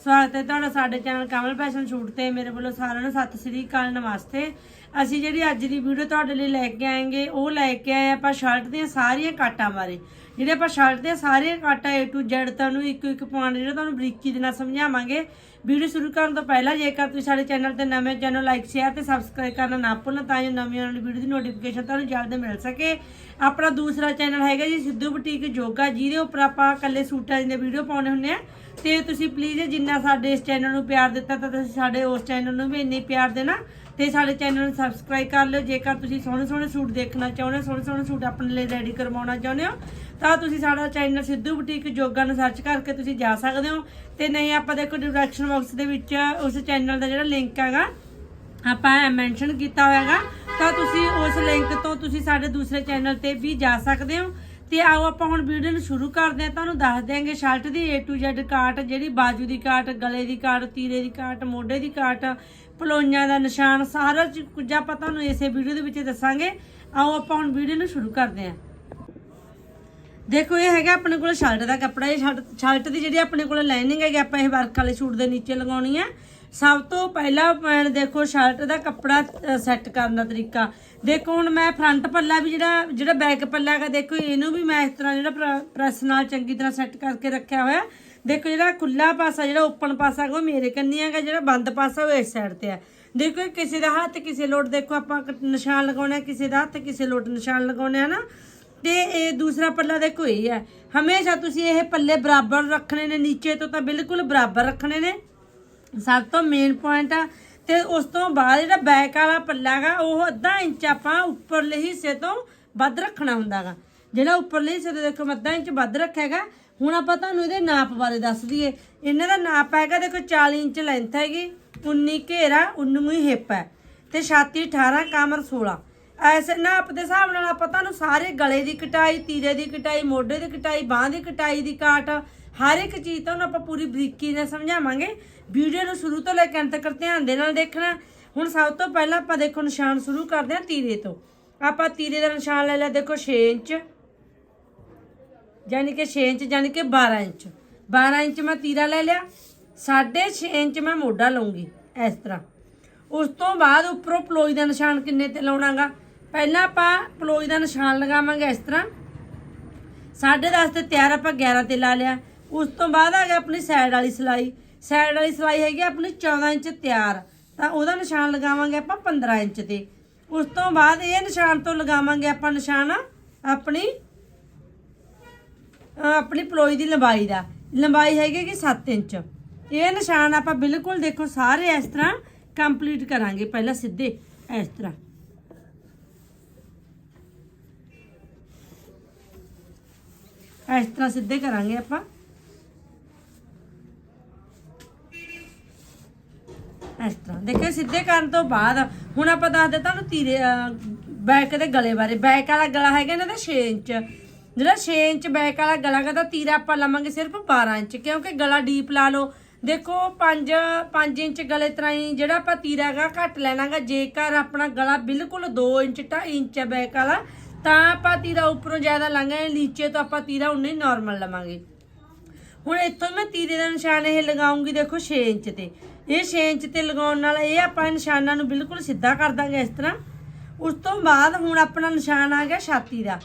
ਸਵਾਗਤ ਹੈ ਤੁਹਾਡਾ ਸਾਡੇ ਚੈਨਲ ਕਮਲ ਫੈਸ਼ਨ ਸ਼ੂਟ ਤੇ ਮੇਰੇ ਵੱਲੋਂ ਸਾਰਿਆਂ ਨੂੰ ਸਤਿ ਸ੍ਰੀ ਅਕਾਲ, ਨਮਸਤੇ। ਅਸੀਂ ਜਿਹੜੀ ਅੱਜ ਦੀ ਵੀਡੀਓ ਤੁਹਾਡੇ ਲਈ ਲੈ ਕੇ ਆਏਗੇ, ਉਹ ਲੈ ਕੇ ਆਏ ਆਪਾਂ ਸ਼ਰਟ ਦੀਆਂ ਸਾਰੀਆਂ ਕਾਟਾਂ ਬਾਰੇ। ਜਿਹੜੇ ਆਪਾਂ ਸ਼ਰਟ ਦੇ ਸਾਰੀਆਂ ਕਾਟਾਂ A to Z ਤੁਹਾਨੂੰ ਇੱਕ ਇੱਕ ਪੁਆਇੰਟ ਜਿਹੜਾ ਤੁਹਾਨੂੰ ਬਰੀਕੀ ਦੇ ਨਾਲ ਸਮਝਾਵਾਂਗੇ। ਵੀਡੀਓ ਸ਼ੁਰੂ ਕਰਨ ਤੋਂ ਪਹਿਲਾਂ ਜੇਕਰ ਤੁਸੀਂ ਸਾਡੇ ਚੈਨਲ ਤੇ ਨਵੇਂ ਚੈਨਲ ਲਾਈਕ ਸ਼ੇਅਰ ਤੇ ਸਬਸਕ੍ਰਾਈਬ ਕਰਨਾ ਨਾ ਭੁੱਲਣਾ, ਤਾਂ ਜੋ ਨਵੀਆਂ ਵਾਲੀ ਵੀਡੀਓ ਦੀ ਨੋਟੀਫਿਕੇਸ਼ਨ ਤੁਹਾਨੂੰ ਜਲਦ ਮਿਲ ਸਕੇ। ਆਪਣਾ ਦੂਸਰਾ ਚੈਨਲ ਹੈਗਾ ਜੀ ਸਿੱਧੂ ਬੁਟੀਕ ਜੋਗਾ ਜਿਹਦੇ ਉੱਪਰ ਆਪਾਂ ਇਕੱਲੇ ਸੂਟਾਂ ਦੀਆਂ ਵੀਡੀਓ ਪਾਉਣੇ ਹੁੰਦੇ ਆ ਤੇ ਤੁਸੀਂ ਪਲੀਜ਼ ਜਿੰਨਾ ਸਾਡੇ ਇਸ ਚੈਨਲ ਨੂੰ ਪਿਆਰ ਦਿੱਤਾ, ਤਾਂ ਤੁਸੀਂ ਸਾਡੇ ਉਸ ਚੈਨਲ ਨੂੰ ਵੀ ਇੰਨੀ ਪਿਆਰ ਦੇਣਾ। ਤੇ ਸਾਡੇ ਚੈਨਲ ਨੂੰ ਸਬਸਕ੍ਰਾਈਬ ਕਰ ਲਿਓ। ਜੇਕਰ ਤੁਸੀਂ ਸੋਹਣੇ ਸੋਹਣੇ ਸੂਟ ਦੇਖਣਾ ਚਾਹੁੰਦੇ ਹੋ, ਸੋਹਣੇ ਸੋਹਣੇ ਸੂਟ ਆਪਣੇ ਲਈ ਰੈਡੀ ਕਰਵਾਉਣਾ ਚਾਹੁੰਦੇ ਹੋ, ਤਾਂ ਤੁਸੀਂ ਸਾਡਾ ਚੈਨਲ ਸਿੱਧੂ ਬੁਟੀਕ ਜੋਗਾ ਨੂੰ ਸਰਚ ਕਰਕੇ ਤੁਸੀਂ ਜਾ ਸਕਦੇ ਹੋ। ਤੇ ਨਹੀਂ, ਆਪਾਂ ਦੇਖੋ ਡਿਸਕ੍ਰਿਪਸ਼ਨ ਬਾਕਸ ਦੇ ਵਿੱਚ ਉਸ ਚੈਨਲ ਦਾ ਜਿਹੜਾ ਲਿੰਕ ਹੈਗਾ, ਆਪਾਂ ਮੈਂਸ਼ਨ ਕੀਤਾ ਹੋਇਆਗਾ ਤਾਂ ਤੁਸੀਂ ਉਸ ਲਿੰਕ ਤੋਂ ਤੁਸੀਂ ਸਾਡੇ ਦੂਸਰੇ ਚੈਨਲ ਤੇ ਵੀ ਜਾ ਸਕਦੇ ਹੋ। ਤੇ ਆਓ ਆਪਾਂ ਹੁਣ ਵੀਡੀਓ ਨੂੰ ਸ਼ੁਰੂ ਕਰਦੇ ਹਾਂ। ਤੁਹਾਨੂੰ ਦੱਸ ਦਿਆਂਗੇ ਸ਼ਰਟ ਦੀ A to Z ਕਾਟ, ਜਿਹੜੀ ਬਾਜੂ ਦੀ ਕਾਟ, ਗਲੇ ਦੀ ਕਾਟ, ਤੀਰੇ ਦੀ ਕਾਟ, ਮੋਢੇ ਦੀ ਕਾਟ, ਪਲੋਈਆਂ ਦਾ ਨਿਸ਼ਾਨ, ਸਾਰਾ ਕੁਝ ਆਪਾਂ ਤੁਹਾਨੂੰ ਇਸੇ ਵੀਡੀਓ ਦੇ ਵਿੱਚ ਦੱਸਾਂਗੇ। ਆਓ ਆਪਾਂ ਹੁਣ ਵੀਡੀਓ ਨੂੰ ਸ਼ੁਰੂ ਕਰਦੇ ਹਾਂ। ਦੇਖੋ, ਇਹ ਹੈਗਾ ਆਪਣੇ ਕੋਲ ਸ਼ਰਟ ਦਾ ਕੱਪੜਾ। ਇਹ ਸ਼ਰਟ ਸ਼ਰਟ ਦੀ ਜਿਹੜੀ ਆਪਣੇ ਕੋਲ ਲਾਈਨਿੰਗ ਹੈਗੀ, ਆਪਾਂ ਇਹ ਵਰਕ ਵਾਲੇ ਸੂਟ ਦੇ ਨੀਚੇ ਲਗਾਉਣੀ ਹੈ। ਸਭ ਤੋਂ ਪਹਿਲਾਂ ਪੁਆਇੰਟ ਦੇਖੋ ਸ਼ਰਟ ਦਾ ਕੱਪੜਾ ਸੈੱਟ ਕਰਨ ਦਾ ਤਰੀਕਾ। ਦੇਖੋ ਹੁਣ ਮੈਂ ਫਰੰਟ ਪੱਲਾ ਵੀ ਜਿਹੜਾ ਜਿਹੜਾ ਬੈਕ ਪੱਲਾ ਹੈਗਾ, ਦੇਖੋ ਇਹਨੂੰ ਵੀ ਮੈਂ ਇਸ ਤਰ੍ਹਾਂ ਜਿਹੜਾ ਪ੍ਰੈਸ ਨਾਲ ਚੰਗੀ ਤਰ੍ਹਾਂ ਸੈੱਟ ਕਰਕੇ ਰੱਖਿਆ ਹੋਇਆ। ਦੇਖੋ ਜਿਹੜਾ ਖੁੱਲਾ ਪਾਸਾ, ਜਿਹੜਾ ਓਪਨ ਪਾਸਾ ਉਹ ਮੇਰੇ ਕੰਨੀ ਹੈਗਾ, ਜਿਹੜਾ ਬੰਦ ਪਾਸਾ ਉਹ ਇਸ ਸਾਈਡ ਤੇ ਹੈ। ਦੇਖੋ ਕਿਸੇ ਦਾ ਹੱਥ, ਕਿਸੇ ਲੋਟ, ਦੇਖੋ ਆਪਾਂ ਕ- ਨਿਸ਼ਾਨ ਲਗਾਉਣਾ ਕਿਸੇ ਦਾ ਹੱਥ, ਕਿਸੇ ਲੋਟ ਨਿਸ਼ਾਨ ਲਗਾਉਣੇ ਆ ਨਾ। ਤੇ ਇਹ ਦੂਸਰਾ ਪੱਲਾ ਦੇਖੋ ਇਹ ਹੈ। ਹਮੇਸ਼ਾ ਤੁਸੀਂ ਇਹ ਪੱਲੇ ਬਰਾਬਰ ਰੱਖਣੇ ਨੇ, ਨੀਚੇ ਤੋਂ ਤਾਂ ਬਿਲਕੁਲ ਬਰਾਬਰ ਰੱਖਣੇ ਨੇ। ਸਭ ਤੋਂ ਮੇਨ ਪੁਆਇੰਟ ਆ। ਤੇ ਉਸ ਤੋਂ ਬਾਅਦ ਜਿਹੜਾ ਬੈਕ ਵਾਲਾ ਪੱਲਾ ਹੈਗਾ ਉਹ ਅੱਧਾ ਇੰਚ ਆਪਾਂ ਉੱਪਰਲੇ ਹਿੱਸੇ ਤੋਂ ਵੱਧ ਰੱਖਣਾ ਹੁੰਦਾਗਾ ਜਿਹੜਾ ਉੱਪਰਲੇ ਹਿੱਸੇ ਤੋਂ ਦੇਖੋ ਅੱਧਾ ਇੰਚ ਵੱਧ ਰੱਖਿਆਗਾ ਹੁਣ ਆਪਾਂ ਤੁਹਾਨੂੰ ਇਹਦੇ ਨਾਪ ਬਾਰੇ ਦੱਸ ਦਈਏ। ਇਹਨਾਂ ਦਾ ਨਾਪ ਹੈਗਾ, ਦੇਖੋ 40 ਇੰਚ ਲੈਂਥ ਹੈਗੀ 19 ਘੇਰਾ 19 ਹਿੱਪ ਹੈ ਤੇ ਛਾਤੀ 18 ਕਮਰ 16 ਐਸੇ ਨਾਪ ਦੇ ਹਿਸਾਬ ਨਾਲ ਆਪਾਂ ਤੁਹਾਨੂੰ ਸਾਰੇ ਗਲੇ ਦੀ ਕਟਾਈ, ਤੀਰੇ ਦੀ ਕਟਾਈ, ਮੋਢੇ ਦੀ ਕਟਾਈ, ਬਾਹ ਦੀ ਕਟਾਈ ਦੀ ਕਾਟ ਹਰ ਇੱਕ ਚੀਜ਼ ਤੁਹਾਨੂੰ ਆਪਾਂ ਪੂਰੀ ਬਰੀਕੀ ਨਾਲ ਸਮਝਾਵਾਂਗੇ। ਵੀਡੀਓ ਨੂੰ ਸ਼ੁਰੂ ਤੋਂ ਲੈ ਕੇ ਅੰਤ ਤੱਕ ਧਿਆਨ ਦੇ ਨਾਲ ਦੇਖਣਾ। ਹੁਣ ਸਭ ਤੋਂ ਪਹਿਲਾਂ ਆਪਾਂ ਦੇਖੋ ਨਿਸ਼ਾਨ ਸ਼ੁਰੂ ਕਰਦੇ ਹਾਂ ਤੀਰੇ ਤੋਂ। ਆਪਾਂ ਤੀਰੇ ਦਾ ਨਿਸ਼ਾਨ ਲੈ ਲਿਆ, ਦੇਖੋ 6 ਇੰਚ। ਯਾਨੀ ਕਿ 6 ਇੰਚ ਯਾਨੀ ਕਿ 12 ਇੰਚ। 12 ਇੰਚ ਮੈਂ ਤੀਰਾ ਲੈ ਲਿਆ 6.5 ਇੰਚ ਮੈਂ ਮੋਢਾ ਲਵਾਂਗੀ ਇਸ ਤਰ੍ਹਾਂ। ਉਸ ਤੋਂ ਬਾਅਦ ਉੱਪਰੋਂ ਪਲੋਈ ਦਾ ਨਿਸ਼ਾਨ ਕਿੰਨੇ ਤੇ ਲਾਉਣਾਗਾ? ਪਹਿਲਾਂ ਆਪਾਂ ਪਲੋਈ ਦਾ ਨਿਸ਼ਾਨ ਲਗਾਵਾਂਗੇ ਇਸ ਤਰ੍ਹਾਂ। 10.5 ਤੇ ਤਿਆਰ ਆਪਾਂ 11 ਤੇ ਲਾ ਲਿਆ। ਉਸ ਤੋਂ ਬਾਅਦ ਆ ਗਿਆ ਆਪਣੀ ਸਾਈਡ ਵਾਲੀ ਸਿਲਾਈ। ਸਾਈਡ ਵਾਲੀ ਸਿਲਾਈ ਹੈਗੀ ਆਪਣੀ 14 ਇੰਚ ਤਿਆਰ। ਤਾਂ ਉਹਦਾ ਨਿਸ਼ਾਨ ਲਗਾਵਾਂਗੇ ਆਪਾਂ 15 ਇੰਚ ਤੇ। ਉਸ ਤੋਂ ਬਾਅਦ ਇਹ ਨਿਸ਼ਾਨ ਤੋਂ ਲਗਾਵਾਂਗੇ ਆਪਾਂ ਨਿਸ਼ਾਨ ਆਪਣੀ ਆਪਣੀ ਪਲੋਈ ਦੀ ਲੰਬਾਈ ਦਾ। ਲੰਬਾਈ ਹੈਗੀ ਕਿ 7 ਇੰਚ। ਇਹ ਨਿਸ਼ਾਨ ਆਪਾਂ ਬਿਲਕੁਲ ਦੇਖੋ ਸਾਰੇ ਇਸ ਤਰ੍ਹਾਂ ਕੰਪਲੀਟ ਕਰਾਂਗੇ, ਪਹਿਲਾਂ ਸਿੱਧੇ ਇਸ ਤਰ੍ਹਾਂ। ਇਸ ਤਰ੍ਹਾਂ ਸਿੱਧੇ ਕਰਾਂਗੇ ਆਪਾਂ। ਇਸ ਤਰ੍ਹਾਂ। ਦੇਖੋ ਸਿੱਧੇ ਕਰਨ ਤੋਂ ਬਾਅਦ ਹੁਣ ਆਪਾਂ ਦੱਸਦੇ ਤੁਹਾਨੂੰ ਤੀਰੇ ਬੈਕ ਦੇ ਗਲੇ ਬਾਰੇ। ਬੈਕ ਵਾਲਾ ਗਲਾ ਹੈਗਾ ਇਹਨਾਂ ਦਾ 6 ਇੰਚ। ਜਿਹੜਾ 6 ਇੰਚ ਬੈਕ ਵਾਲਾ ਗਲਾ ਹੈਗਾ, ਤਾਂ ਤੀਰਾ ਆਪਾਂ ਲਵਾਂਗੇ ਸਿਰਫ 12 ਇੰਚ, ਕਿਉਂਕਿ ਗਲਾ ਡੀਪ ਲਾ ਲਓ। ਦੇਖੋ 5 5 ਇੰਚ ਗਲੇ ਤਰ੍ਹਾਂ ਹੀ ਜਿਹੜਾ ਆਪਾਂ ਤੀਰਾ ਹੈਗਾ, ਘੱਟ ਲੈਣਾਗਾ। ਜੇਕਰ ਆਪਣਾ ਗਲਾ ਬਿਲਕੁਲ 2 ਇੰਚ 2 ਇੰਚ ਬੈਕ ਵਾਲਾ, ਤਾਂ ਆਪਾਂ ਤੀਰਾ ਉੱਪਰੋਂ ਜ਼ਿਆਦਾ ਲਾਂਗੇ ਨੀਚੇ ਤੋਂ ਆਪਾਂ ਤੀਰਾ ਉਨੇ ਨਾਰਮਲ ਲਵਾਂਗੇ। ਹੁਣ ਇੱਥੋਂ ਮੈਂ ਤੀਰੇ ਦਾ ਨਿਸ਼ਾਨ ਇਹ ਲਗਾਉਂਗੀ, ਦੇਖੋ 6 ਇੰਚ ਤੇ। ਇਹ 6 ਇੰਚ ਤੇ ਲਗਾਉਣ ਨਾਲ ਇਹ ਆਪਾਂ ਨਿਸ਼ਾਨਾਂ ਨੂੰ ਬਿਲਕੁਲ ਸਿੱਧਾ ਕਰ ਦਾਂਗੇ ਇਸ ਤਰ੍ਹਾਂ। ਉਸ ਤੋਂ ਬਾਅਦ ਹੁਣ ਆਪਣਾ ਨਿਸ਼ਾਨ ਆ ਗਿਆ ਛਾਤੀ ਦਾ।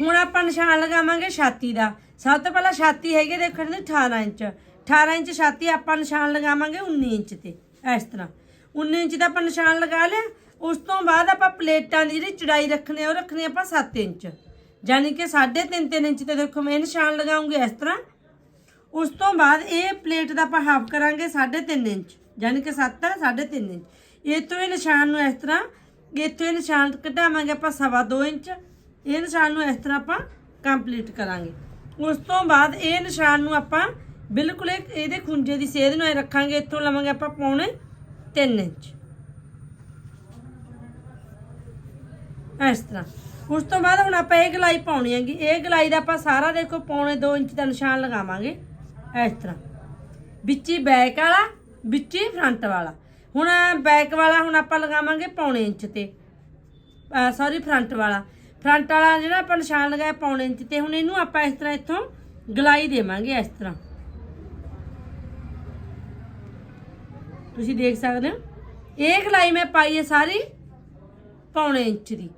ਹੁਣ ਆਪਾਂ ਨਿਸ਼ਾਨ ਲਗਾਵਾਂਗੇ ਛਾਤੀ ਦਾ। ਸਭ ਤੋਂ ਪਹਿਲਾਂ ਛਾਤੀ ਹੈਗੀ ਦੇਖਣ ਦੀ 18 ਇੰਚ। 18 ਇੰਚ ਛਾਤੀ ਆਪਾਂ ਨਿਸ਼ਾਨ ਲਗਾਵਾਂਗੇ 19 ਇੰਚ ਤੇ, ਇਸ ਤਰ੍ਹਾਂ। 19 ਇੰਚ ਦਾ ਆਪਾਂ ਨਿਸ਼ਾਨ ਲਗਾ ਲਿਆ। ਉਸ ਤੋਂ ਬਾਅਦ ਆਪਾਂ ਪਲੇਟਾਂ ਦੀ ਜਿਹੜੀ ਚੜਾਈ ਰੱਖਣੀ ਆ, ਉਹ ਰੱਖਣੀ ਆਪਾਂ 7 ਇੰਚ। ਯਾਨੀ ਕਿ 3.5 3 ਇੰਚ ਤੇ ਦੇਖੋ ਮੈਂ ਇਹ ਨਿਸ਼ਾਨ ਲਗਾਉਂਗੀ ਇਸ ਤਰ੍ਹਾਂ। ਉਸ ਤੋਂ ਬਾਅਦ ਇਹ ਪਲੇਟ ਦਾ ਆਪਾਂ ਹਾਫ ਕਰਾਂਗੇ 3.5 ਇੰਚ ਯਾਨੀ ਕਿ 7 3.5 ਇੰਚ। ਇਹ ਤੋਂ ਇਹ ਨਿਸ਼ਾਨ ਨੂੰ ਇਸ ਤਰ੍ਹਾਂ, ਇੱਥੋਂ ਇਹ ਨਿਸ਼ਾਨ ਕਢਾਵਾਂਗੇ ਆਪਾਂ ਸਵਾ 2 ਇੰਚ। ਇਹ ਨਿਸ਼ਾਨ ਨੂੰ ਇਸ ਤਰ੍ਹਾਂ ਆਪਾਂ ਕੰਪਲੀਟ ਕਰਾਂਗੇ। ਉਸ ਤੋਂ ਬਾਅਦ ਇਹ ਨਿਸ਼ਾਨ ਨੂੰ ਆਪਾਂ ਬਿਲਕੁਲ ਇਹ- ਇਹਦੇ ਖੁੰਝੇ ਦੀ ਸੇਧ ਨੂੰ ਐ ਰੱਖਾਂਗੇ, ਇੱਥੋਂ ਲਵਾਂਗੇ ਆਪਾਂ ਪੌਣੇ 3 ਇੰਚ। ਇਸ ਤਰ੍ਹਾਂ। ਉਸ ਤੋਂ ਬਾਅਦ ਹੁਣ ਆਪਾਂ ਇਹ ਗਲਾਈ ਪਾਉਣੀ ਹੈਗੀ। ਇਹ ਗਲਾਈ ਦਾ ਆਪਾਂ ਸਾਰਾ ਦੇਖੋ ਪੌਣੇ 2 ਇੰਚ ਦਾ ਨਿਸ਼ਾਨ ਲਗਾਵਾਂਗੇ। ਇਸ ਤਰ੍ਹਾਂ। ਵਿੱਚ ਹੀ ਬੈਕ ਵਾਲਾ, ਵਿੱਚ ਹੀ ਫਰੰਟ ਵਾਲਾ। ਹੁਣ ਬੈਕ ਵਾਲਾ ਹੁਣ ਆਪਾਂ ਲਗਾਵਾਂਗੇ ਪੌਣੇ ਇੰਚ ਤੇ। ਸੌਰੀ ਫਰੰਟ ਵਾਲਾ। ਫਰੰਟ ਵਾਲਾ ਜਿਹੜਾ ਆਪਾਂ ਨਿਸ਼ਾਨ ਲਗਾਇਆ ਪੌਣੇ ਇੰਚ ਤੇ, ਹੁਣ ਇਹਨੂੰ ਆਪਾਂ ਇਸ ਤਰ੍ਹਾਂ ਇੱਥੋਂ ਗਲਾਈ ਦੇਵਾਂਗੇ ਇਸ ਤਰ੍ਹਾਂ। ਤੁਸੀਂ ਦੇਖ ਸਕਦੇ ਹੋ? ਇਹ ਗਲਾਈ ਮੈਂ ਪਾਈ ਹੈ ਸਾਰੀ ਪੌਣੇ ਇੰਚ ਦੀ।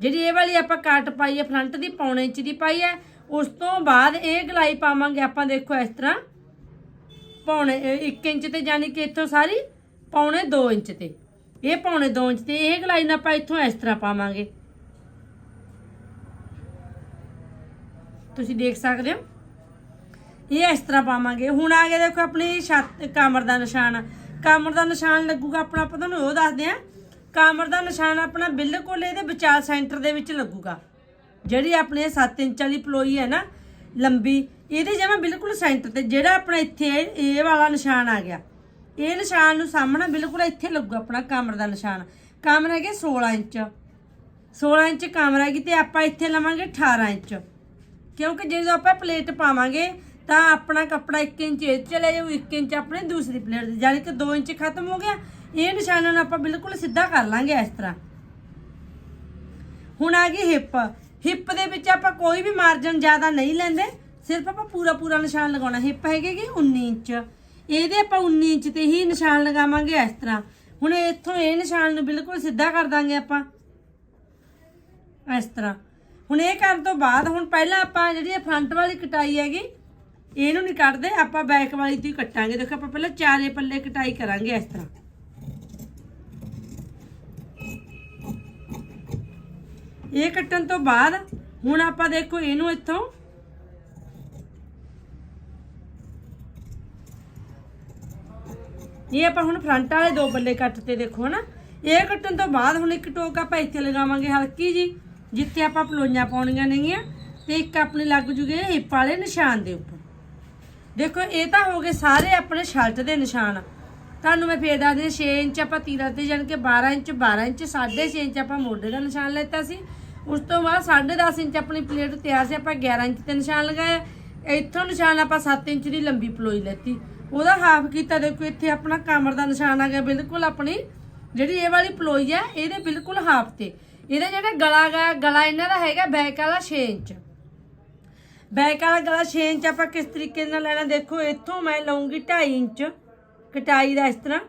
ਜਿਹੜੀ ਇਹ ਵਾਲੀ ਆਪਾਂ ਕੱਟ ਪਾਈ ਹੈ ਫਰੰਟ ਦੀ ਪੌਣੇ ਇੰਚ ਦੀ ਪਾਈ ਹੈ ਉਸ ਤੋਂ ਬਾਅਦ ਇਹ ਗਲਾਈ ਪਾਵਾਂਗੇ ਆਪਾਂ ਦੇਖੋ ਇਸ ਤਰ੍ਹਾਂ। ਪੌਣੇ 1 ਇੰਚ ਤੇ ਯਾਨੀ ਕਿ ਇੱਥੋਂ ਸਾਰੀ ਪੌਣੇ 2 ਇੰਚ ਤੇ। ਇਹ ਪੌਣੇ 2 ਇੰਚ ਤੇ, ਇਹ ਗਲਾਈ ਨਾਲ ਆਪਾਂ ਇੱਥੋਂ ਇਸ ਤਰ੍ਹਾਂ ਪਾਵਾਂਗੇ। ਤੁਸੀਂ ਦੇਖ ਸਕਦੇ ਹੋ? ਇਹ ਇਸ ਤਰ੍ਹਾਂ ਪਾਵਾਂਗੇ। ਹੁਣ ਆ ਗਿਆ ਦੇਖੋ ਆਪਣੀ ਛੱਤ, ਕਮਰ ਦਾ ਨਿਸ਼ਾਨ। ਕਮਰ ਦਾ ਨਿਸ਼ਾਨ ਲੱਗੂਗਾ ਆਪਣਾ, ਆਪਾਂ ਤੁਹਾਨੂੰ ਉਹ ਦੱਸਦੇ ਆ ਕਮਰ ਦਾ ਨਿਸ਼ਾਨ ਆਪਣਾ ਬਿਲਕੁਲ ਇਹਦੇ ਵਿਚਾਰ ਸੈਂਟਰ ਦੇ ਵਿੱਚ ਲੱਗੂਗਾ। ਜਿਹੜੀ ਆਪਣੇ 7 ਇੰਚ ਵਾਲੀ ਪਲੋਈ ਹੈ ਨਾ ਲੰਬੀ, ਇਹਦੇ ਜਮਾ ਬਿਲਕੁਲ ਸੈਂਟਰ ਤੇ, ਜਿਹੜਾ ਆਪਣਾ ਇੱਥੇ ਇਹ ਵਾਲਾ ਨਿਸ਼ਾਨ ਆ ਗਿਆ। ਇਹ ਨਿਸ਼ਾਨ ਨੂੰ ਸਾਹਮਣਾ ਬਿਲਕੁਲ ਇੱਥੇ ਲੱਗੂ ਆਪਣਾ ਕਮਰ ਦਾ ਨਿਸ਼ਾਨ। ਕਮਰ ਹੈਗੇ 16 ਇੰਚ। 16 ਇੰਚ ਕਮਰ ਹੈਗੀ ਤੇ ਆਪਾਂ ਇੱਥੇ ਲਵਾਂਗੇ 18 ਇੰਚ। ਕਿਉਂਕਿ ਜਦੋਂ ਆਪਾਂ ਪਲੇਟ ਪਾਵਾਂਗੇ ਤਾਂ ਆਪਣਾ ਕੱਪੜਾ 1 ਇੰਚ ਇਹ ਚਲੇ ਜਾਊ 1 ਇੰਚ ਆਪਣੇ ਦੂਸਰੀ ਪਲੇਟ ਦੇ ਯਾਨੀ ਕਿ 2 ਇੰਚ ਖਤਮ ਹੋ ਗਿਆ। ਇਹ ਨਿਸ਼ਾਨਾਂ ਨੂੰ ਆਪਾਂ ਬਿਲਕੁਲ ਸਿੱਧਾ ਕਰ ਲਾਂਗੇ ਇਸ ਤਰ੍ਹਾਂ। ਹੁਣ ਆ ਗਈ ਹਿੱਪ। ਹਿੱਪ ਦੇ ਵਿੱਚ ਆਪਾਂ ਕੋਈ ਵੀ ਮਾਰਜਨ ਜ਼ਿਆਦਾ ਨਹੀਂ ਲੈਂਦੇ, ਸਿਰਫ ਆਪਾਂ ਪੂਰਾ ਪੂਰਾ ਨਿਸ਼ਾਨ ਲਗਾਉਣਾ। ਹਿੱਪ ਹੈਗੇ ਕਿ 19 ਇੰਚ। ਇਹਦੇ ਆਪਾਂ 19 ਇੰਚ ਤੇ ਹੀ ਨਿਸ਼ਾਨ ਲਗਾਵਾਂਗੇ ਇਸ ਤਰ੍ਹਾਂ। ਹੁਣ ਇੱਥੋਂ ਇਹ ਨਿਸ਼ਾਨ ਨੂੰ ਬਿਲਕੁਲ ਸਿੱਧਾ ਕਰ ਦਾਂਗੇ ਆਪਾਂ। ਇਸ ਤਰ੍ਹਾਂ। ਹੁਣ ਇਹ ਕਰਨ ਤੋਂ ਬਾਅਦ ਹੁਣ ਪਹਿਲਾਂ ਆਪਾਂ ਜਿਹੜੀ ਫਰੰਟ ਵਾਲੀ ਕਟਾਈ ਹੈਗੀ, ਇਹਨੂੰ ਨਹੀਂ ਕੱਟਦੇ ਆਪਾਂ ਬੈਕ ਵਾਲੀ ਤੋਂ ਹੀ ਕੱਟਾਂਗੇ। ਦੇਖੋ ਆਪਾਂ ਪਹਿਲਾਂ ਚਾਰੇ ਪੱਲੇ ਕਟਾਈ ਕਰਾਂਗੇ ਇਸ ਤਰ੍ਹਾਂ। ਇਹ ਕੱਟਣ ਤੋਂ ਬਾਅਦ ਹੁਣ ਆਪਾਂ ਦੇਖੋ ਇਹਨੂੰ ਇੱਥੋਂ ਇਹ ਆਪਾਂ ਹੁਣ ਫਰੰਟ ਵਾਲੇ ਦੋ ਬੱਲੇ ਕੱਟਤੇ ਦੇਖੋ ਨਾ ਇਹ ਕੱਟਣ ਤੋਂ ਬਾਅਦ ਹੁਣ ਇੱਕ ਟੋਕ ਆਪਾਂ ਇੱਥੇ ਲਗਾਵਾਂਗੇ ਹਲਕੀ ਜੀ, ਜਿੱਥੇ ਆਪਾਂ ਪਲੋਈਆਂ ਪਾਉਣੀਆਂ ਨੇਗੀਆਂ ਤੇ ਇੱਕ ਆਪਣੀ ਲੱਗ ਜੂਗੇ ਹਿੱਪ ਵਾਲੇ ਨਿਸ਼ਾਨ ਦੇ ਉੱਪਰ। ਦੇਖੋ, ਇਹ ਤਾਂ ਹੋ ਗਏ ਸਾਰੇ ਆਪਣੇ ਸ਼ਰਟ ਦੇ ਨਿਸ਼ਾਨ। ਤੁਹਾਨੂੰ ਮੈਂ ਫੇਰ ਦੱਸਦੀ 6 ਇੰਚ ਆਪਾਂ ਤੀਰਾ ਤੇ ਜਾਣ ਕੇ 12 ਇੰਚ 12 ਇੰਚ 6.5 ਇੰਚ ਆਪਾਂ ਮੋਢੇ ਦਾ ਨਿਸ਼ਾਨ ਲੈਤਾ ਸੀ। ਉਸ ਤੋਂ ਬਾਅਦ 10.5 ਇੰਚ ਆਪਣੀ ਪਲੇਟ ਤਿਆਰ ਸੀ, ਆਪਾਂ 11 ਇੰਚ ਤੇ ਨਿਸ਼ਾਨ ਲਗਾਇਆ। ਇੱਥੋਂ ਨਿਸ਼ਾਨ ਆਪਾਂ 7 ਇੰਚ ਦੀ ਲੰਬੀ ਪਲੋਈ ਲੈਤੀ। ਉਹਦਾ ਹਾਫ ਕੀਤਾ, ਦੇਖੋ ਇੱਥੇ ਆਪਣਾ ਕਮਰ ਦਾ ਨਿਸ਼ਾਨ ਆ ਗਿਆ, ਬਿਲਕੁਲ ਆਪਣੀ ਜਿਹੜੀ ਇਹ ਵਾਲੀ ਪਲੋਈ ਹੈ ਇਹਦੇ ਬਿਲਕੁਲ ਹਾਫ ਤੇ। ਇਹਦਾ ਜਿਹੜਾ ਗਲਾ ਗਾ, ਗਲਾ ਇਹਨਾਂ ਦਾ ਹੈਗਾ ਬੈਕ ਵਾਲਾ 6 ਇੰਚ। ਬੈਕ ਵਾਲਾ ਗਲਾ 6 ਇੰਚ ਆਪਾਂ ਕਿਸ ਤਰੀਕੇ ਨਾਲ ਲੈਣਾ, ਦੇਖੋ ਇੱਥੋਂ ਮੈਂ ਲਵਾਂਗੀ 2.5 ਇੰਚ ਕਟਾਈ ਦਾ ਇਸ ਤਰ੍ਹਾਂ।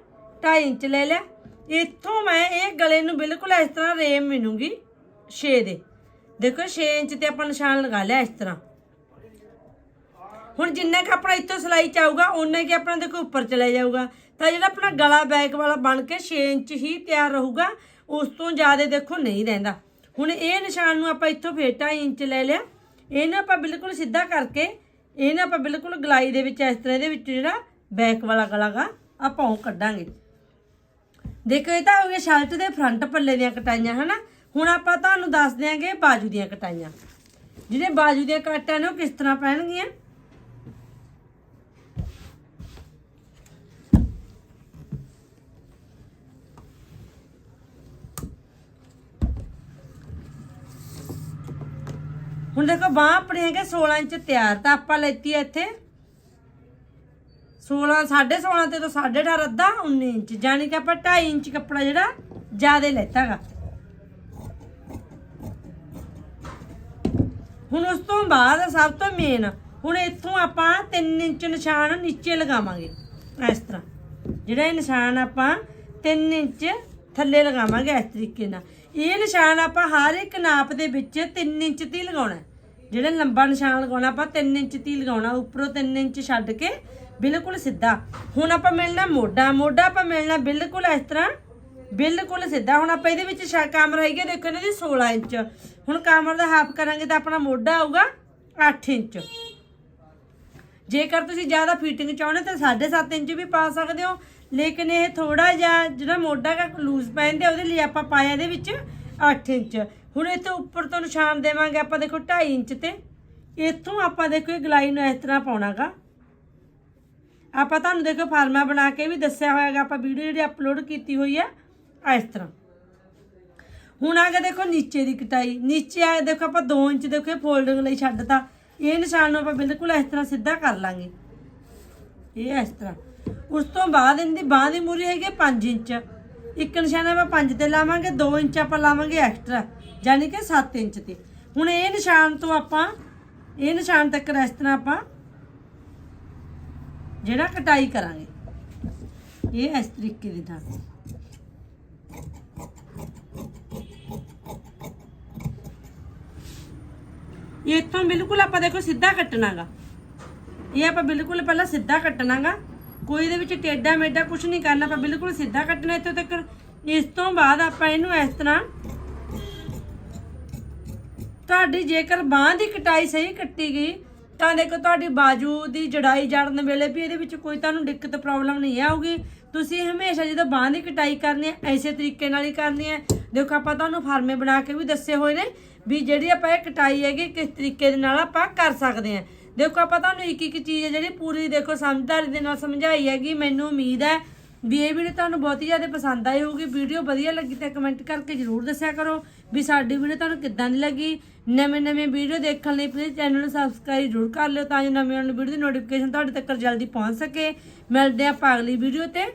2.5 ਇੰਚ ਲੈ ਲਿਆ। ਇੱਥੋਂ ਮੈਂ ਇਹ ਗਲੇ ਨੂੰ ਬਿਲਕੁਲ ਇਸ ਤਰ੍ਹਾਂ ਰੇਮ ਮਿਲੂਗੀ। 6 ਦੇ। ਦੇਖੋ 6 ਇੰਚ ਤੇ ਆਪਾਂ ਨਿਸ਼ਾਨ ਲਗਾ ਲਿਆ ਇਸ ਤਰ੍ਹਾਂ। ਹੁਣ ਜਿੰਨਾ ਕਿ ਆਪਣਾ ਇੱਥੋਂ ਸਲਾਈ ਆਊਗਾ ਉਨਾ ਕਿ ਆਪਣਾ ਦੇਖੋ ਉੱਪਰ ਚਲਾ ਜਾਊਗਾ। ਤਾਂ ਜਿਹੜਾ ਆਪਣਾ ਗਲਾ ਬੈਕ ਵਾਲਾ ਬਣ ਕੇ 6 ਇੰਚ ਹੀ ਤਿਆਰ ਰਹੂਗਾ, ਉਸ ਤੋਂ ਜ਼ਿਆਦਾ ਦੇਖੋ ਨਹੀਂ ਰਹਿੰਦਾ। ਹੁਣ ਇਹ ਨਿਸ਼ਾਨ ਨੂੰ ਆਪਾਂ ਇੱਥੋਂ ਫੇਰ 2.5 ਇੰਚ ਲੈ ਲਿਆ। ਇਹਨੂੰ ਆਪਾਂ ਬਿਲਕੁਲ ਸਿੱਧਾ ਕਰਕੇ, ਇਹਨੂੰ ਆਪਾਂ ਬਿਲਕੁਲ ਗਲਾਈ ਦੇ ਵਿੱਚ, ਇਸ ਤਰ੍ਹਾਂ ਦੇ ਵਿੱਚ ਜਿਹੜਾ ਬੈਕ ਵਾਲਾ ਗਲਾ ਗਾ, ਆਪਾਂ ਉਹ ਕੱਢਾਂਗੇ। ਦੇਖੋ, ਇਹ ਤਾਂ ਹੋ ਗਿਆ ਸ਼ਰਟ ਦੇ ਫਰੰਟ ਪੱਲੇ ਦੀਆਂ ਕਟਾਈਆਂ, ਹਨਾ? ਹੁਣ ਆਪਾਂ ਤੁਹਾਨੂੰ ਦੱਸ ਦਿਆਂਗੇ ਬਾਜੂ ਦੀਆਂ ਕਟਾਈਆਂ। ਜਿਹੜੇ ਬਾਜੂ ਦੀਆਂ ਕਟਾਂ ਨੇ ਉਹ ਕਿਸ ਤਰ੍ਹਾਂ ਪੈਣਗੀਆਂ? ਹੁਣ ਦੇਖੋ ਬਾਹ ਆਪਣੇ ਹੈਗੇ 16 ਇੰਚ ਤਿਆਰ, ਤਾਂ ਆਪਾਂ ਲੈਤੀ ਹੈ ਇੱਥੇ। 16 16.5 ਤੇ ਤੋਂ 18.5 ਅੱਧਾ 19 ਇੰਚ। ਯਾਨੀ ਕਿ ਆਪਾਂ 2.5 ਇੰਚ ਕੱਪੜਾ ਜਿਹੜਾ ਜ਼ਿਆਦਾ ਲੈਤਾਗਾ। ਹੁਣ ਉਸ ਤੋਂ ਬਾਅਦ ਸਭ ਤੋਂ ਮੇਨ ਹੁਣ ਇੱਥੋਂ ਆਪਾਂ 3 ਇੰਚ ਨਿਸ਼ਾਨ ਨੀਚੇ ਲਗਾਵਾਂਗੇ, ਇਸ ਤਰ੍ਹਾਂ। ਜਿਹੜਾ ਇਹ ਨਿਸ਼ਾਨ ਆਪਾਂ 3 ਇੰਚ ਥੱਲੇ ਲਗਾਵਾਂਗੇ ਇਸ ਤਰੀਕੇ ਨਾਲ। ਇਹ ਨਿਸ਼ਾਨ ਆਪਾਂ ਹਰ ਇੱਕ ਨਾਪ ਦੇ ਵਿੱਚ 3 ਇੰਚ ਤੇ ਲਗਾਉਣਾ ਜਿਹੜਾ ਲੰਬਾ ਨਿਸ਼ਾਨ ਲਗਾਉਣਾ, ਆਪਾਂ 3 ਇੰਚ ਤੇ ਲਗਾਉਣਾ, ਉੱਪਰੋਂ 3 ਇੰਚ ਛੱਡ ਕੇ ਬਿਲਕੁਲ ਸਿੱਧਾ। ਹੁਣ ਆਪਾਂ ਮਿਲਣਾ ਮੋਢਾ ਮੋਢਾ ਆਪਾਂ ਮਿਲਣਾ ਬਿਲਕੁਲ ਇਸ ਤਰ੍ਹਾਂ ਬਿਲਕੁਲ ਸਿੱਧਾ। ਹੁਣ ਆਪਾਂ ਇਹਦੇ ਵਿੱਚ ਸ਼ਾ ਕਮਰ ਹੈਗੀ, ਦੇਖੋ ਇਹਨਾਂ ਦੀ 16 ਇੰਚ। ਹੁਣ ਕਮਰ ਦਾ ਹਾਫ ਕਰਾਂਗੇ ਤਾਂ ਆਪਣਾ ਮੋਢਾ ਆਊਗਾ 8 ਇੰਚ। ਜੇਕਰ ਤੁਸੀਂ ਜ਼ਿਆਦਾ ਫਿਟਿੰਗ ਚਾਹੁੰਦੇ ਤਾਂ 7.5 ਇੰਚ ਵੀ ਪਾ ਸਕਦੇ ਹੋ। ਲੇਕਿਨ ਇਹ ਥੋੜਾ ਜਿਹਾ ਜਿਹੜਾ ਮੋਢਾ ਦਾ ਲੂਜ਼ ਪੈਂਦੇ ਉਹਦੇ ਲਈ ਆਪਾਂ ਪਾਇਆ ਇਹਦੇ ਵਿੱਚ 8 ਇੰਚ। ਹੁਣ ਇੱਥੇ ਉੱਪਰ ਤੋਂ ਨਿਸ਼ਾਨ ਦੇਵਾਂਗੇ ਆਪਾਂ, ਦੇਖੋ 2.5 ਇੰਚ ਤੇ। ਇੱਥੋਂ ਆਪਾਂ ਦੇਖੋ ਇਹ ਗਲਾਈ ਨੂੰ ਇਸ ਤਰ੍ਹਾਂ ਪਾਉਣਾਗਾ। ਆਪਾਂ ਤੁਹਾਨੂੰ ਦੇਖੋ ਫਾਰਮਾ ਬਣਾ ਕੇ ਵੀ ਦੱਸਿਆ ਹੋਇਆਗਾ, ਆਪਾਂ ਵੀਡੀਓ ਜਿਹੜੀ ਅਪਲੋਡ ਕੀਤੀ ਹੋਈ ਆ ਇਸ ਤਰ੍ਹਾਂ। ਹੁਣ ਆ ਗਿਆ ਦੇਖੋ ਨੀਚੇ ਦੀ ਕਟਾਈ। ਨੀਚੇ ਆਇਆ ਦੇਖੋ ਆਪਾਂ 2 ਇੰਚ ਦੇਖੋ ਇਹ ਫੋਲਡਿੰਗ ਲਈ ਛੱਡਤਾ। ਇਹ ਨਿਸ਼ਾਨ ਨੂੰ ਆਪਾਂ ਬਿਲਕੁਲ ਇਸ ਤਰ੍ਹਾਂ ਸਿੱਧਾ ਕਰ ਲਾਂਗੇ। ਇਹ ਇਸ ਤਰ੍ਹਾਂ। ਉਸ ਤੋਂ ਬਾਅਦ ਇਹਦੀ ਬਾਹ ਦੀ ਮੂਰੀ ਹੈਗੀ 5 ਇੰਚ। ਇੱਕ ਨਿਸ਼ਾਨ ਆਪਾਂ 5 ਤੇ ਲਾਵਾਂਗੇ 2 ਇੰਚ ਆਪਾਂ ਲਾਵਾਂਗੇ ਐਕਸਟਰਾ ਯਾਨੀ ਕਿ 7 ਇੰਚ ਤੇ। ਹੁਣ ਇਹ ਨਿਸ਼ਾਨ ਤੋਂ ਆਪਾਂ, ਇਹ ਨਿਸ਼ਾਨ ਤੱਕ ਇਸ ਤਰ੍ਹਾਂ ਆਪਾਂ ਜਿਹੜਾ ਕਟਾਈ ਕਰਾਂਗੇ। ਇਹ ਇਸ ਤਰੀਕੇ ਦੇ ਨਾਲ। ਇਹ ਇੱਥੋਂ ਬਿਲਕੁਲ ਆਪਾਂ ਦੇਖੋ ਸਿੱਧਾ ਕੱਟਣਾਗਾ। ਇਹ ਆਪਾਂ ਬਿਲਕੁਲ ਪਹਿਲਾਂ ਸਿੱਧਾ ਕੱਟਣਾਗਾ। ਕੋਈ ਇਹਦੇ ਵਿੱਚ ਟੇਡਾ ਮੇਡਾ ਕੁਝ ਨਹੀਂ ਕਰਨਾ, ਆਪਾਂ ਬਿਲਕੁਲ ਸਿੱਧਾ ਕੱਟਣਾ ਇੱਥੋਂ ਤੱਕ। ਇਸ ਤੋਂ ਬਾਅਦ ਆਪਾਂ ਇਹਨੂੰ ਇਸ ਤਰ੍ਹਾਂ ਤੁਹਾਡੀ ਜੇਕਰ ਬਾਹ ਦੀ ਕਟਾਈ ਸਹੀ ਕੱਟੀ ਗਈ, ਤਾਂ ਦੇਖੋ ਤੁਹਾਡੀ ਬਾਜੂ ਦੀ ਜੜਾਈ ਜੜਨ ਵੇਲੇ ਵੀ ਇਹਦੇ ਵਿੱਚ ਕੋਈ ਤੁਹਾਨੂੰ ਦਿੱਕਤ, ਪ੍ਰੋਬਲਮ ਨਹੀਂ ਆਊਗੀ। ਤੁਸੀਂ ਹਮੇਸ਼ਾ ਜਦੋਂ ਬਾਹ ਦੀ ਕਟਾਈ ਕਰਨੀ ਹੈ, ਐਸੇ ਤਰੀਕੇ ਨਾਲ ਹੀ ਕਰਨੀ ਹੈ। ਦੇਖੋ, ਆਪਾਂ ਤੁਹਾਨੂੰ ਫਾਰਮੇ ਬਣਾ ਕੇ ਵੀ ਦੱਸੇ ਹੋਏ ਨੇ ਵੀ ਜਿਹੜੀ ਆਪਾਂ ਇਹ ਕਟਾਈ ਹੈਗੀ, ਕਿਸ ਤਰੀਕੇ ਦੇ ਨਾਲ ਆਪਾਂ ਕਰ ਸਕਦੇ ਹਾਂ। ਦੇਖੋ, ਆਪਾਂ ਤੁਹਾਨੂੰ ਇੱਕ ਇੱਕ ਚੀਜ਼ ਹੈ ਜਿਹੜੀ ਪੂਰੀ ਦੇਖੋ, ਸਮਝਦਾਰੀ ਦੇ ਨਾਲ ਸਮਝਾਈ ਹੈਗੀ, ਮੈਨੂੰ ਉਮੀਦ ਹੈ ਵੀ ਇਹ ਵੀਡੀਓ ਤੁਹਾਨੂੰ ਬਹੁਤ ਹੀ ਜ਼ਿਆਦਾ ਪਸੰਦ ਆਈ ਹੋਊਗੀ। ਵੀਡੀਓ ਵਧੀਆ ਲੱਗੀ ਤਾਂ ਕਮੈਂਟ ਕਰਕੇ ਜਰੂਰ ਦੱਸਿਆ ਕਰੋ ਵੀ ਸਾਡੀ ਵੀਡੀਓ ਤੁਹਾਨੂੰ ਕਿੱਦਾਂ ਦੀ ਲੱਗੀ। ਨਵੇਂ ਨਵੇਂ ਵੀਡੀਓ ਦੇਖਣ ਲਈ ਪਲੀਜ਼ ਚੈਨਲ ਨੂੰ ਸਬਸਕ੍ਰਾਈਬ ਜਰੂਰ ਕਰ ਲਿਓ ਤਾਂ ਜੋ ਨਵੀਂ ਨਵੀਂ ਵੀਡੀਓ ਦੀ ਨੋਟੀਫਿਕੇਸ਼ਨ ਤੁਹਾਡੇ ਤੱਕ ਜਲਦੀ ਪਹੁੰਚ ਸਕੇ। ਮਿਲਦੇ ਆਪਾਂ ਅਗਲੀ ਵੀਡੀਓ ਤੇ।